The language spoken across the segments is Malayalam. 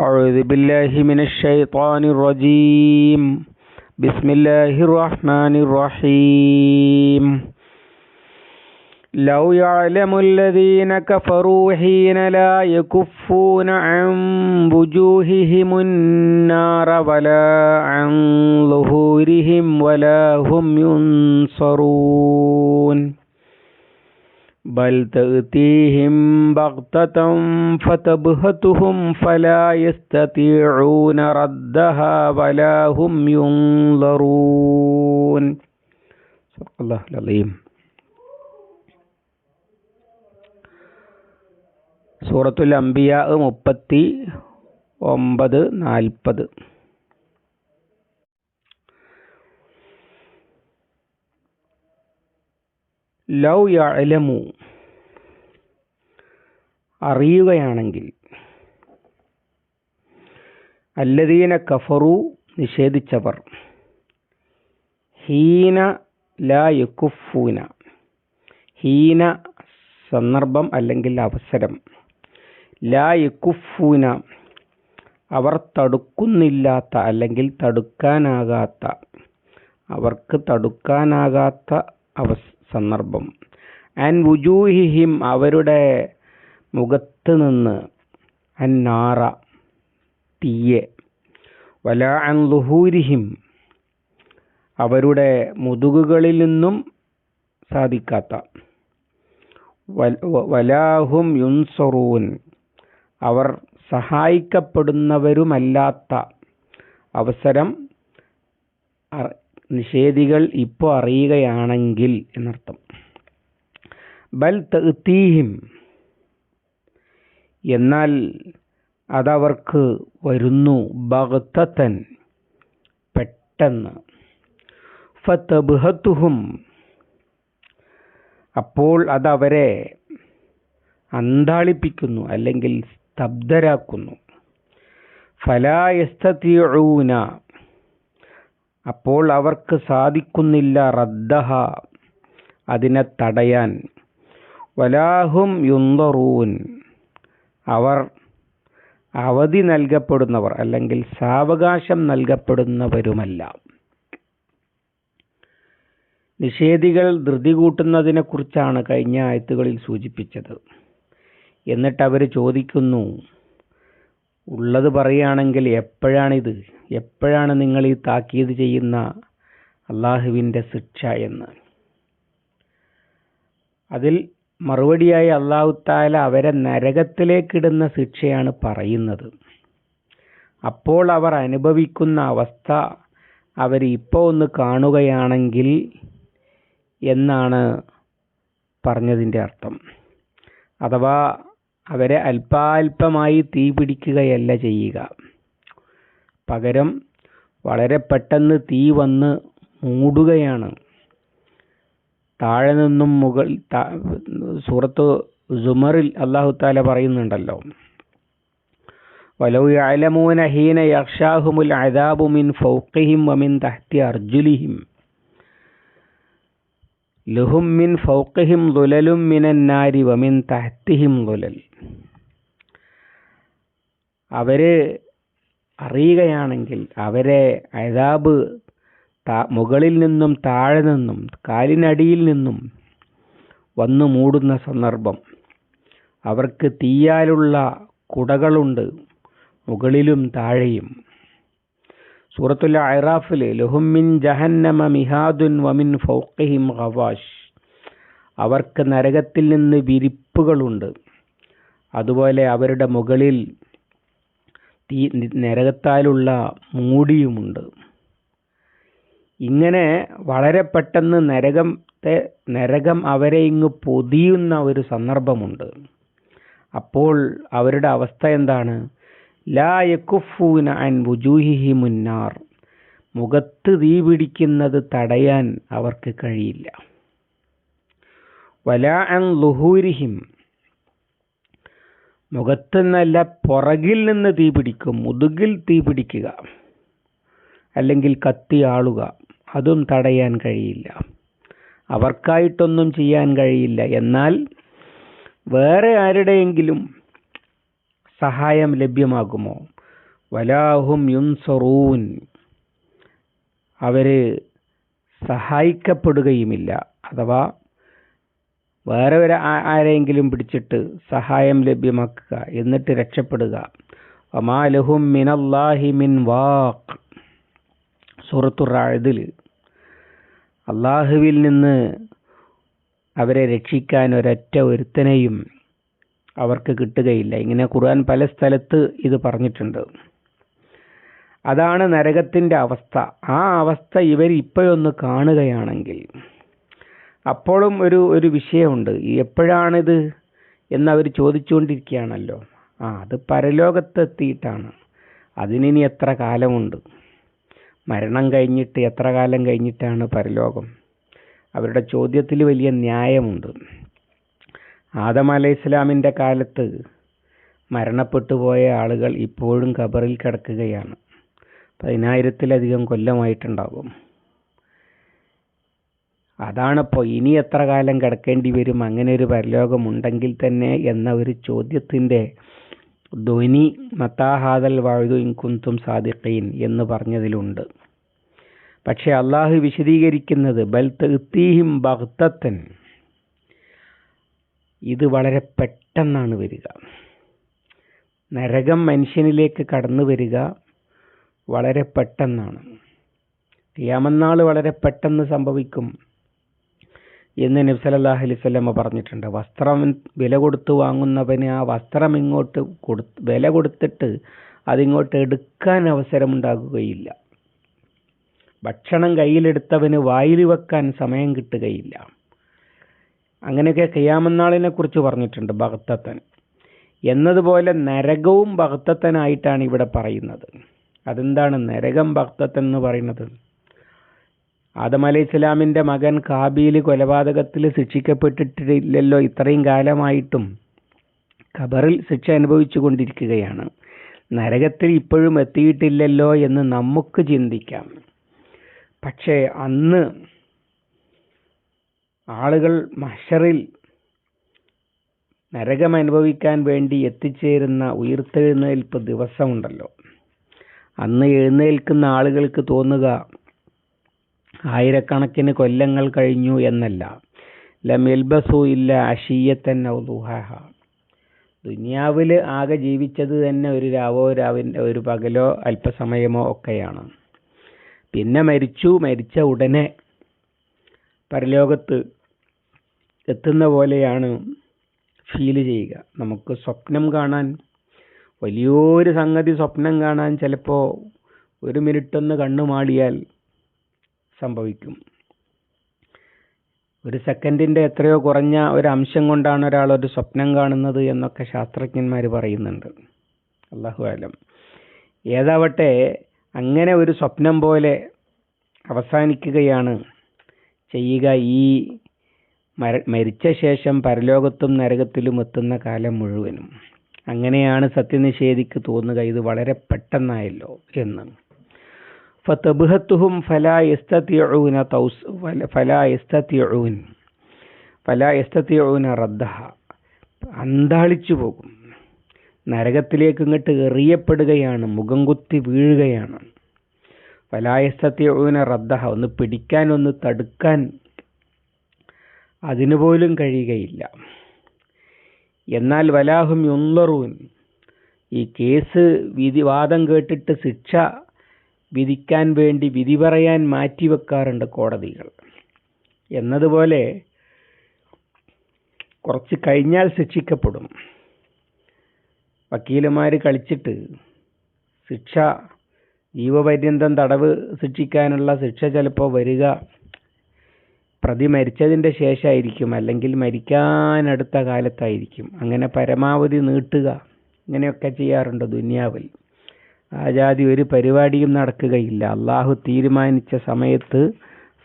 أعوذ بالله من الشيطان الرجيم. بسم الله الرحمن الرحيم. لو يعلم الذين كفروا حين لا يكفون عن وجوههم النار ولا عن ظهورهم ولا هم ينصرون. بل تأتيهم بغتة فتبهتهم فلا يستطيعون ردها ولا هم ينظرون صدق الله العظيم സൂറത്തുൽ അംബിയ മുപ്പത്തി ഒമ്പത് നാൽപ്പത് ലൗ യഅലമു അറിയുകയാണെങ്കിൽ അല്ലദീന കഫറു നിഷേധിച്ചവർ ഹീന ലാ യുക്കുഫൂന ഹീന സന്ദർഭം അല്ലെങ്കിൽ അവസരം ലാ യുക്കുഫൂന അവർ തടുക്കുന്നില്ലാത്ത അല്ലെങ്കിൽ തടുക്കാനാകാത്ത അവർക്ക് തടുക്കാനാകാത്ത അവ സന്ദർഭം. ആൻഡ് വുജൂഹിഹിം അവരുടെ മുഖത്ത് നിന്ന് അന്നാറ നാറ തീയെ. വല അൻ അവരുടെ മുതുകുകളിൽ നിന്നും സാധിക്കാത്ത. വലാഹും യുൻസറൂൻ. അവർ സഹായിക്കപ്പെടുന്നവരുമല്ലാത്ത അവസരം നിഷേധികൾ ഇപ്പോൾ അറിയുകയാണെങ്കിൽ എന്നർത്ഥം. ബൽ തീഹിം. എന്നാൽ അതവർക്ക് വരുന്നു ഭക്തൻ പെട്ടെന്ന്. ഫത്തബുഹത്തുഹും അപ്പോൾ അതവരെ അന്താളിപ്പിക്കുന്നു അല്ലെങ്കിൽ സ്തബ്ധരാക്കുന്നു. ഫലായസ്തീഴൂന അപ്പോൾ അവർക്ക് സാധിക്കുന്നില്ല റദ്ദഹ അതിനെ തടയാൻ. വലാഹും യുന്തറൂൻ. അവർ അവധി നൽകപ്പെടുന്നവർ അല്ലെങ്കിൽ സാവകാശം നൽകപ്പെടുന്നവരുമല്ല. നിഷേധികൾ ധൃതി കൂട്ടുന്നതിനെ കുറിച്ചാണ് കഴിഞ്ഞ ആയത്തുകളിൽ സൂചിപ്പിച്ചത്. എന്നിട്ട് അവർ ചോദിക്കുന്നു ഉള്ളത് പറയുകയാണെങ്കിൽ എപ്പോഴാണിത്? എപ്പോഴാണ് നിങ്ങൾ ഈ താക്കീത് ചെയ്യുന്ന അള്ളാഹുവിന്റെ ശിക്ഷ എന്ന്? അതിൽ മറുപടിയായി അള്ളാഹു താല അവരെ നരകത്തിലേക്കിടുന്ന ശിക്ഷയാണ് പറയുന്നത്. അപ്പോൾ അവർ അനുഭവിക്കുന്ന അവസ്ഥ അവർ ഇപ്പോൾ ഒന്ന് കാണുകയാണെങ്കിൽ എന്നാണ് പറഞ്ഞതിന്റെ അർത്ഥം. അഥവാ അവരെ അല്പാൽപമായി തീ പിടിക്കുകയല്ല ചെയ്യുക. പകരം വളരെ പെട്ടെന്ന് തീ വന്ന് മൂടുകയാണ്. താഴെ നിന്നും മുകൾ സൂറത്ത് സുമറിൽ അള്ളാഹു താല പറയുന്നുണ്ടല്ലോ. യഅലമൂന ഹീന അദാബു മിൻ ഫൗഖിഹിം വമിൻ തഹ്തി അർജുലിഹിം. ലഹും മിൻ ഫൗഖിഹിം വമിൻ തഹ്തിഹിം അവർ അറിയുകയാണെങ്കിൽ അവരെ അതാബ് മുകളിൽ നിന്നും താഴെ നിന്നും കാലിനടിയിൽ നിന്നും വന്നു മൂടുന്ന സന്ദർഭം. അവർക്ക് തീയാലുള്ള കുടകളുണ്ട് മുകളിലും താഴെയും. സൂറത്തുൽ അറാഫിൽ ലുഹുമിൻ ജഹന്നമ മിഹാദുൻ വമിൻ ഫൗഖിഹിം ഖവാഷ്. അവർക്ക് നരകത്തിൽ നിന്ന് വിരിപ്പുകളുണ്ട്. അതുപോലെ അവരുടെ മുകളിൽ തീ നരകത്താലുള്ള മൂടിയുമുണ്ട്. ഇങ്ങനെ വളരെ പെട്ടെന്ന് നരകത്തെ നരകം അവരെ ഇങ്ങ് പൊതിയുന്ന ഒരു സന്ദർഭമുണ്ട്. അപ്പോൾ അവരുടെ അവസ്ഥ എന്താണ്? ലാ യക്കുഫൂന അൻ വുജൂഹിഹി മുന്നാർ. മുഖത്ത് തീ പിടിക്കുന്നത് തടയാൻ അവർക്ക് കഴിയില്ല. വലാ അൻ ലുഹൂരിഹിം. മുഖത്ത് മുഖത്തെന്നല്ല പുറകിൽ നിന്ന് തീ പിടിക്കും മുതുകിൽ തീ പിടിക്കുക അല്ലെങ്കിൽ കത്തി ആളുക. അതും തടയാൻ കഴിയില്ല. അവർക്കായിട്ടൊന്നും ചെയ്യാൻ കഴിയില്ല. എന്നാൽ വേറെ ആരുടെയെങ്കിലും സഹായം ലഭ്യമാകുമോ? വലാഹും യുൻസറൂൻ. അവർ സഹായിക്കപ്പെടുകയുമില്ല. അഥവാ വേറെ ഒരു ആരെയെങ്കിലും പിടിച്ചിട്ട് സഹായം ലഭ്യമാക്കുക എന്നിട്ട് രക്ഷപ്പെടുക. ഒമാലഹും മിനല്ലാഹി മിൻ വാഖ്. സൂറത്തുറാഴതിൽ അള്ളാഹുവിൽ നിന്ന് അവരെ രക്ഷിക്കാൻ ഒരൊറ്റ ഒരുത്തനെയും അവർക്ക് കിട്ടുകയില്ല. ഇങ്ങനെ ഖുർആൻ പല സ്ഥലത്ത് ഇത് പറഞ്ഞിട്ടുണ്ട്. അതാണ് നരകത്തിന്റെ അവസ്ഥ. ആ അവസ്ഥ ഇവർ ഇപ്പോഴൊന്ന് കാണുകയാണെങ്കിൽ അപ്പോഴും ഒരു ഒരു വിഷയമുണ്ട്. എപ്പോഴാണിത് എന്നവർ ചോദിച്ചുകൊണ്ടിരിക്കുകയാണല്ലോ. ആ അത് പരലോകത്തെത്തിയിട്ടാണ്. അതിനി എത്ര കാലമുണ്ട്? മരണം കഴിഞ്ഞിട്ട് എത്ര കാലം കഴിഞ്ഞിട്ടാണ് പരലോകം? അവരുടെ ചോദ്യത്തിൽ വലിയ ന്യായമുണ്ട്. ആദം അലൈഹി ഇസ്ലാമിന്റെ കാലത്ത് മരണപ്പെട്ടു പോയ ആളുകൾ ഇപ്പോഴും ഖബറിൽ കിടക്കുകയാണ്. പതിനായിരത്തിലധികം കൊല്ലമായിട്ടുണ്ടാകും. അതാണിപ്പോൾ ഇനി എത്ര കാലം കിടക്കേണ്ടി വരും? അങ്ങനെ ഒരു പരലോകമുണ്ടെങ്കിൽ തന്നെ എന്ന ഒരു ചോദ്യത്തിന്റെ ധ്വനി മത്താഹാദൽ വാഴുതു ഇൻകുന്തും സാദിഖീൻ എന്ന് പറഞ്ഞതിലുണ്ട്. പക്ഷേ അള്ളാഹു വിശദീകരിക്കുന്നത് ബൽ തീഹിം ഭക്തത്തൻ ഇത് വളരെ പെട്ടെന്നാണ് വരിക. നരകം മനുഷ്യനിലേക്ക് കടന്നു വരിക വളരെ പെട്ടെന്നാണ്. യാമന്നാൾ വളരെ പെട്ടെന്ന് സംഭവിക്കും. എന്ന് നബ്സലല്ലാഹു അലൈഹി വസല്ലമ പറഞ്ഞിട്ടുണ്ട്. വസ്ത്രം വില കൊടുത്ത് വാങ്ങുന്നവന് ആ വസ്ത്രം ഇങ്ങോട്ട് കൊടു വില കൊടുത്തിട്ട് അതിങ്ങോട്ട് എടുക്കാൻ അവസരമുണ്ടാകുകയില്ല. ഭക്ഷണം കയ്യിലെടുത്തവന് വായിൽ വെക്കാൻ സമയം കിട്ടുകയില്ല. അങ്ങനെയൊക്കെ കയ്യാമന്നാളിനെ കുറിച്ച് പറഞ്ഞിട്ടുണ്ട് ഭക്തത്തൻ എന്നതുപോലെ നരകവും ഭക്തത്തനായിട്ടാണ് ഇവിടെ പറയുന്നത്. അതെന്താണ് നരകം ഭക്തത്തൻ എന്ന് പറയുന്നത്? ആദം അലൈഹി ഇസ്ലാമിന്റെ മകൻ കാബീൽ കൊലപാതകത്തിൽ ശിക്ഷിക്കപ്പെട്ടിട്ടില്ലല്ലോ ഇത്രയും കാലമായിട്ടും. ഖബറിൽ ശിക്ഷ അനുഭവിച്ചു കൊണ്ടിരിക്കുകയാണ്. നരകത്തിൽ ഇപ്പോഴും എത്തിയിട്ടില്ലല്ലോ എന്ന് നമുക്ക് ചിന്തിക്കാം. പക്ഷേ അന്ന് ആളുകൾ മഷറിൽ നരകം അനുഭവിക്കാൻ വേണ്ടി എത്തിച്ചേരുന്ന ഉയർത്തെഴുന്നേൽപ്പ് ദിവസമുണ്ടല്ലോ. അന്ന് എഴുന്നേൽക്കുന്ന ആളുകൾക്ക് തോന്നുക ആയിരക്കണക്കിന് കൊല്ലങ്ങൾ കഴിഞ്ഞു എന്നല്ല. ലമെൽബസു ഇല്ല അഷീയത്തൻ ദുനിയാവിൽ ആകെ ജീവിച്ചത് തന്നെ ഒരു രാവോ രാവിന്റെ ഒരു പകലോ അല്പസമയമോ ഒക്കെയാണ്. പിന്നെ മരിച്ചു മരിച്ച ഉടനെ പരലോകത്ത് എത്തുന്ന പോലെയാണ് ഫീൽ ചെയ്യുക. നമുക്ക് സ്വപ്നം കാണാൻ വലിയൊരു സംഗതി സ്വപ്നം കാണാൻ ചിലപ്പോൾ ഒരു മിനിറ്റൊന്ന് കണ്ണുമാടിയാൽ സംഭവിക്കും. ഒരു സെക്കൻഡിന്റെ എത്രയോ കുറഞ്ഞ ഒരു അംശം കൊണ്ടാണ് ഒരാൾ ഒരു സ്വപ്നം കാണുന്നത് എന്നൊക്കെ ശാസ്ത്രജ്ഞന്മാർ പറയുന്നുണ്ട്. അള്ളാഹു ആലം ഏതാവട്ടെ അങ്ങനെ ഒരു സ്വപ്നം പോലെ അവസാനിക്കുകയാണ് ചെയ്യുക. ഈ മര മരിച്ച ശേഷം പരലോകത്തും നരകത്തിലും എത്തുന്ന കാലം മുഴുവനും. അങ്ങനെയാണ് സത്യനിഷേധിക്ക് തോന്നുക. ഇത് വളരെ പെട്ടെന്നായല്ലോ എന്ന്. ഫതബ്ഹത്തുഹും ഫലായസ്തത്തിയൂന തൗസ് ഫലായസ്തത്തിയൂൻ ഫലായസ്തത്തിയൂന റദ്ദഹ. അന്താളിച്ചു പോകും. നരകത്തിലേക്ക് ഇങ്ങോട്ട് എറിയപ്പെടുകയാണ് മുഖം കുത്തി വീഴുകയാണ്. ഫലായസ്തത്തിയൂന റദ്ദഹ ഒന്ന് പിടിക്കാൻ ഒന്ന് തടുക്കാൻ അതിനു പോലും കഴിയുകയില്ല. എന്നാൽ വലാഹും യുള്ളറൂൻ ഈ കേസ് വിധി വാദം കേട്ടിട്ട് ശിക്ഷ വിധിക്കാൻ വേണ്ടി വിധി പറയാൻ മാറ്റിവെക്കാറുണ്ട് കോടതികൾ. എന്നതുപോലെ കുറച്ച് കഴിഞ്ഞാൽ ശിക്ഷിക്കപ്പെടും. വക്കീലുമാർ കളിച്ചിട്ട് ശിക്ഷ ജീവപര്യന്തം തടവ് ശിക്ഷിക്കാനുള്ള ശിക്ഷ ചിലപ്പോൾ വരിക പ്രതി മരിച്ചതിന്റെ ശേഷമായിരിക്കും അല്ലെങ്കിൽ മരിക്കാനടുത്ത കാലത്തായിരിക്കും. അങ്ങനെ പരമാവധി നീട്ടുക ഇങ്ങനെയൊക്കെ ചെയ്യാറുണ്ട് ദുനിയാവിൽ. ആ ജാതി ഒരു പരിപാടിയും നടക്കുകയില്ല. അള്ളാഹു തീരുമാനിച്ച സമയത്ത്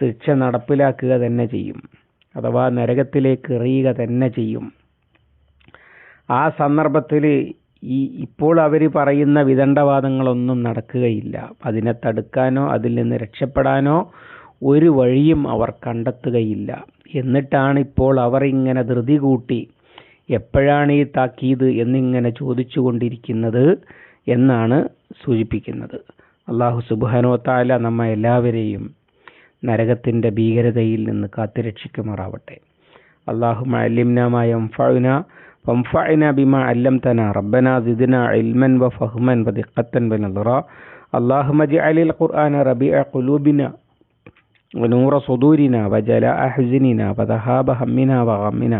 ശിക്ഷ നടപ്പിലാക്കുക തന്നെ ചെയ്യും. അഥവാ നരകത്തിലേക്ക് എറിയുക തന്നെ ചെയ്യും. ആ സന്ദർഭത്തിൽ ഈ ഇപ്പോൾ അവർ പറയുന്ന വിദണ്ഡവാദങ്ങളൊന്നും നടക്കുകയില്ല. അതിനെ തടുക്കാനോ അതിൽ നിന്ന് രക്ഷപ്പെടാനോ ഒരു വഴിയും അവർ കണ്ടെത്തുകയില്ല. എന്നിട്ടാണ് ഇപ്പോൾ അവർ ഇങ്ങനെ ധൃതി കൂട്ടി എപ്പോഴാണ് ഈ താക്കീത് എന്നിങ്ങനെ ചോദിച്ചു കൊണ്ടിരിക്കുന്നത് എന്നാണ് സൂചിപ്പിക്കുന്നത് അള്ളാഹു സുബാനോ താല നമ്മ എല്ലാവരെയും നരകത്തിൻ്റെ ഭീകരതയിൽ നിന്ന് കാത്തുരക്ഷിക്കുമാറാവട്ടെ അള്ളാഹു അല്ലിംനാമായ وانفعنا بما علمتنا ربنا زدنا علما وفهما ودقة ونظرا اللهم اجعل القرآن ربيع قلوبنا ونور صدورنا وجلاء حزننا وذهاب همنا وغمنا